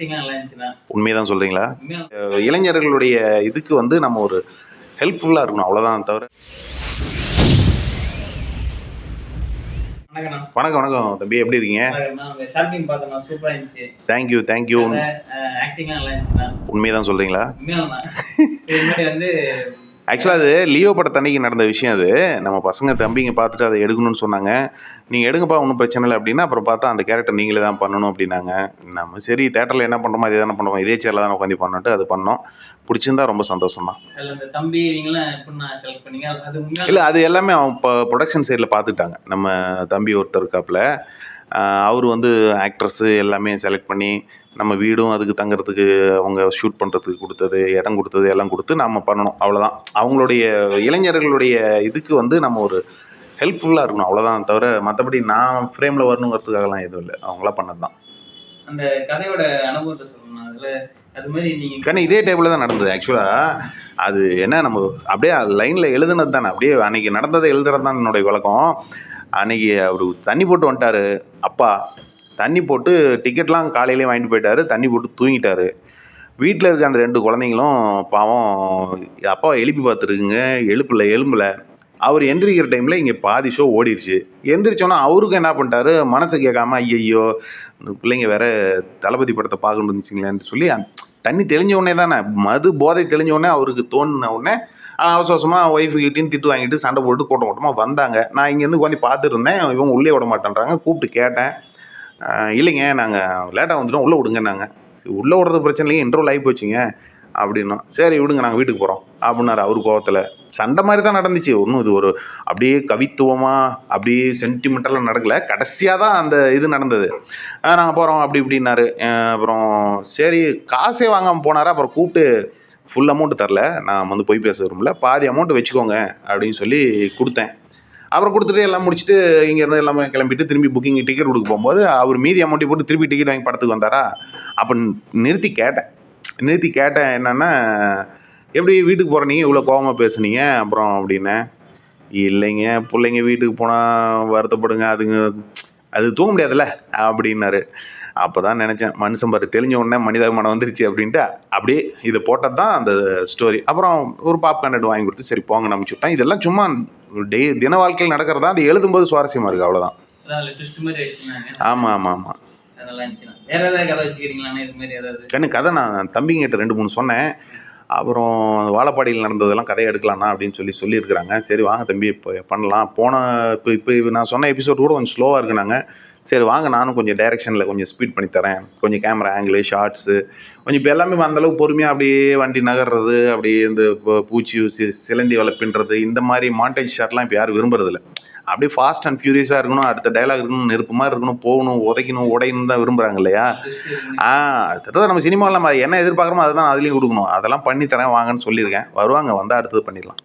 ஆக்டிங்லாம் நல்லா இருந்துச்சுண்ணா. உண்மைதான் சொல்கிறீங்களா உண்மையாக இளைஞர்களுடைய இதுக்கு வந்து நம்ம ஒரு ஹெல்ப்ஃபுல்லாக இருக்கணும் அவ்வளோதான் தவிர. வணக்கம் வணக்கம் தம்பி எப்படி இருக்கீங்க? ஷாப்பிங் சூப்பராக இருந்துச்சு. தேங்க்யூ தேங்க்யூ ஆக்டிங்லாம் நல்லா இருந்துச்சுண்ணா. உண்மைதான் சொல்கிறீங்களா வந்து ஆக்சுவலாக அது லியோ படத்தன்னைக்கு நடந்த விஷயம் அது. நம்ம பசங்க தம்பிங்க பார்த்துட்டு அதை எடுக்கணும்னு சொன்னாங்க. நீங்கள் எடுங்கப்பா ஒன்றும் பிரச்சனை இல்லை அப்படின்னா அப்புறம் பார்த்தா அந்த கேரக்டர் நீங்களே தான் பண்ணணும் அப்படின்னாங்க. நம்ம சரி தேட்டரில் என்ன பண்ணுறோமோ அதே தானே பண்ணுவோம் இதே சேரில் தான் உட்காந்து பண்ணிட்டு அது பண்ணோம். பிடிச்சிருந்தா ரொம்ப சந்தோஷம் தான் இல்லை அது எல்லாமே அவன் இப்போ ப்ரொடக்ஷன் சைடில் பார்த்துட்டாங்க நம்ம தம்பி ஒருத்தர் இருக்காப்புல. அவர் வந்து ஆக்ட்ரஸ்ஸு எல்லாமே செலக்ட் பண்ணி நம்ம வீடும் அதுக்கு தங்குறதுக்கு அவங்க ஷூட் பண்ணுறதுக்கு கொடுத்தது இடம் கொடுத்தது எல்லாம் கொடுத்து நம்ம பண்ணணும். அவ்வளோதான் அவங்களுடைய இளைஞர்களுடைய இதுக்கு வந்து நம்ம ஒரு ஹெல்ப்ஃபுல்லாக இருக்கணும். அவ்வளோதான் தவிர மற்றபடி நான் ஃப்ரேமில் வரணுங்கிறதுக்காகலாம் எதுவும் இல்லை. அவங்களா பண்ணது தான் அந்த கதையோட அனுபவத்தை சொல்லணும் அதில் அது மாதிரி நீங்கள் கண்ணு இதே டேபிளில் தான் நடந்தது. ஆக்சுவலாக அது என்ன நம்ம அப்படியே லைனில் எழுதுனது தானே அப்படியே அன்னைக்கு நடந்ததை எழுதுறது தான் என்னுடைய வழக்கம். அன்றைக்கி அவர் தண்ணி போட்டு வந்துட்டாரு. அப்பா தண்ணி போட்டு டிக்கெட்லாம் காலையிலேயே வாங்கிட்டு போயிட்டாரு. தண்ணி போட்டு தூங்கிட்டாரு. வீட்டில் இருக்க அந்த ரெண்டு குழந்தைங்களும் பாவம் அப்பாவை எழுப்பி பார்த்துருக்குங்க. எழுப்பல எழும்பல. அவர் எந்திரிக்கிற டைமில் இங்கே பாதி ஷோ ஓடிடுச்சு எந்திரிச்சோன்னா அவருக்கும் என்ன பண்ணிட்டாரு? மனசு கேட்காம ஐயையோ இந்த பிள்ளைங்க வேற தளபதி படத்தை பார்க்கணுன்னு இருந்துச்சுங்களேன்னு சொல்லி தண்ணி தெளிஞ்ச உடனே தானே மது போதை தெளிஞ்ச உடனே அவருக்கு தோணுன உடனே அவசர அவசரமாக ஒய்ஃபுக்கிட்டையும் திட்டு வாங்கிட்டு சண்டை போட்டு கூட்டம் கூட்டமாக வந்தாங்க. நான் இங்கேருந்து உட்காந்து பார்த்துட்டு இருந்தேன் இவங்க உள்ளே விட மாட்டேன்றாங்க. கூப்பிட்டு கேட்டேன். இல்லைங்க நாங்கள் லேட்டாக வந்துட்டோம். உள்ளே விடுங்க நாங்கள் சரி உள்ளே விடுறது பிரச்சனை இல்லைங்க இன்ட்ரோல் ஆகி போச்சுங்க அப்படின்னா. சரி விடுங்க நாங்கள் வீட்டுக்கு போகிறோம் அப்படின்னாரு அவர் கோபத்தில் சண்டை மாதிரி தான் நடந்துச்சு. ஒன்றும் இது ஒரு அப்படியே கவித்துவமாக அப்படியே சென்டிமெண்டலாக நடக்கலை. கடைசியாக தான் அந்த இது நடந்தது. நாங்கள் போகிறோம் அப்படி இப்படின்னாரு. அப்புறம் சரி காசே வாங்காமல் போனார்? அப்புறம் கூப்பிட்டு ஃபுல் அமௌண்ட் தரல. நான் வந்து போய் பேச விரும்பல. பாதி அமௌண்ட் வச்சுக்கோங்க அப்படின்னு சொல்லி கொடுத்தேன். அப்புறம் கொடுத்துட்டு எல்லாம் முடிச்சுட்டு இங்கேருந்து எல்லாமே கிளம்பிட்டு திரும்பி புக்கிங் டிக்கெட் கொடுக்க போகும்போது அவர் மீதி அமௌண்ட்டை போட்டு திருப்பி டிக்கெட் வாங்கி படத்துக்கு வந்தாரா? அப்போ நிறுத்தி கேட்டேன். நிறுத்தி கேட்டேன். என்னென்னா எப்படி வீட்டுக்கு போகிற நீங்கள் இவ்வளோ கோவமாக பேசுனீங்க. அப்புறம் அப்படின்னேன் இல்லைங்க பிள்ளைங்க வீட்டுக்கு போனால் வருத்தப்படுங்க. அதுங்க அது தூங்க முடியாதுல்ல? அப்படின்னாரு. அப்போ தான் நினச்சேன் மனுஷன் பாரு தெளிஞ்ச உடனே மனிதாபிமானம் வந்துருச்சு அப்படின்ட்டு. அப்படியே இதை போட்டது தான் அந்த ஸ்டோரி அப்புறம் ஒரு பாப்கார்ன் வாங்கி கொடுத்து சரி போங்க நம்பிச்சு விட்டேன் இதெல்லாம் சும்மா டே தின வாழ்க்கையில் நடக்கிறதா? அது எழுதும்போது சுவாரஸ்யமாக இருக்குது அவ்வளோதான் ஆமாம் ஆமாம் ஆமாம் கண்ணு கதை நான் தம்பிங்கிட்ட ரெண்டு மூணு சொன்னேன். அப்புறம் வாழப்பாடியில் நடந்ததெல்லாம் கதையை எடுக்கலாம்னா அப்படின்னு சொல்லி சொல்லியிருக்கிறாங்க. சரி வாங்க தம்பி இப்போ பண்ணலாம். போன இப்போ இப்போ நான் சொன்ன எபிசோட் கூட கொஞ்சம் ஸ்லோவாக இருக்குனாங்க. சரி வாங்க நானும் கொஞ்சம் டைரெக்ஷனில் கொஞ்சம் ஸ்பீட் பண்ணி தரேன். கொஞ்சம் கேமரா ஆங்கிள் ஷார்ட்ஸு கொஞ்சம் இப்போ எல்லாமே அந்தளவுக்கு பொறுமையாக அப்படியே வண்டி நகர்றது அப்படியே இந்த பூச்சி சிலந்தி வளர்ப்பின்றது இந்த மாதிரி மாண்டேஜ் ஷாட்லாம் இப்போ யாரும் விரும்புறதில்ல. அப்படியே ஃபாஸ்ட் அண்ட் ஃபியூரியஸாக இருக்கணும் அடுத்த டைலாக் இருக்கணும் நெருப்பு மாதிரி இருக்கணும் போகணும் உதைக்கணும் உடையணும் தான் விரும்புகிறாங்க இல்லையா. ஆ அதுதான் நம்ம சினிமாவில் நம்ம என்ன எதிர்பார்க்குறோமோ அதுதான் அதுலேயும் கொடுக்கணும். அதெல்லாம் பண்ணி தரேன் வாங்கன்னு சொல்லியிருக்கேன். வருவாங்க வந்தால் அடுத்தது பண்ணிடலாம்.